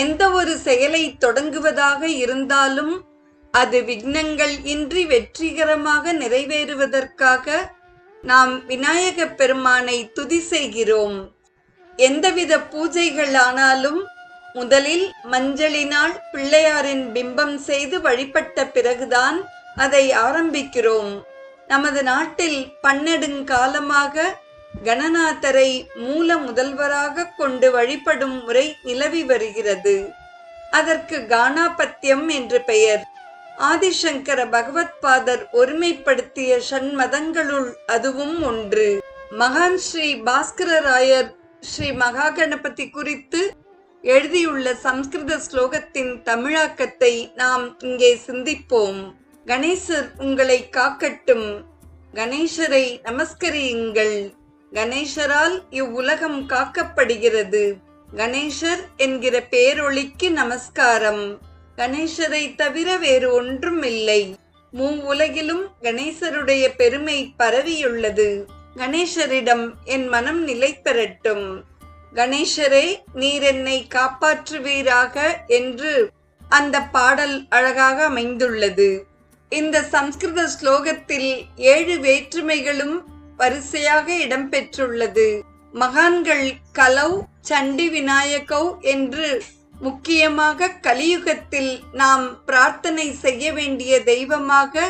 எந்த ஒரு செயலை தொடங்குவதாக இருந்தாலும் அது விக்னங்கள் இன்றி வெற்றிகரமாக நிறைவேறுவதற்காக நாம் விநாயக பெருமானை துதி செய்கிறோம். எந்தவித பூஜைகள் ஆனாலும் முதலில் மஞ்சளினால் பிள்ளையாரின் பிம்பம் செய்து வழிபட்ட பிறகுதான் அதை ஆரம்பிக்கிறோம். நமது நாட்டில் பன்னெடுங்காலமாக கணநாதரை மூல முதல்வராக கொண்டு வழிபடும் முறை நிலவி வருகிறது. அதற்கு கானாபத்தியம் என்று பெயர். ஆதிசங்கர பகவத்பாதர் ஒருமைப்படுத்திய சண்மதங்களுள் அதுவும் ஒன்று. மகான் ஸ்ரீ பாஸ்கரராயர் ஸ்ரீ மகா கணபதி குறித்து எழுதியுள்ள சம்ஸ்கிருத ஸ்லோகத்தின் தமிழாக்கத்தை நாம் இங்கே சிந்திப்போம். கணேசர் உங்களை காக்கட்டும். கணேசரை நமஸ்கரியுங்கள். கணேசரால் இவ்வுலகம் காக்கப்படுகிறது. கணேசர் என்கிற பேரொளிக்கு நமஸ்காரம். கணேசரை தவிர வேறு ஒன்றும் இல்லை மூவுலகிலும் கணேசருடைய பெருமை பரவியுள்ளது. கணேசரிடம் என் மனம் நிலை பெறட்டும். கணேசரே நீர் என்னை காப்பாற்றுவீராக என்று அந்த பாடல் அழகாக அமைந்துள்ளது. இந்த சம்ஸ்கிருத ஸ்லோகத்தில் ஏழு வேற்றுமைகளும் வரிசையாக இடம்பெற்றுள்ளது. மகான்கள் கலௌ சண்டி விநாயகௌ என்று முக்கியமாக கலியுகத்தில் நாம் பிரார்த்தனை செய்ய வேண்டிய தெய்வமாக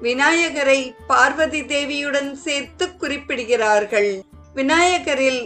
விநாயகரை பார்வதி தேவியுடன் சேர்த்து குறிப்பிடுகிறார்கள். விநாயகரில்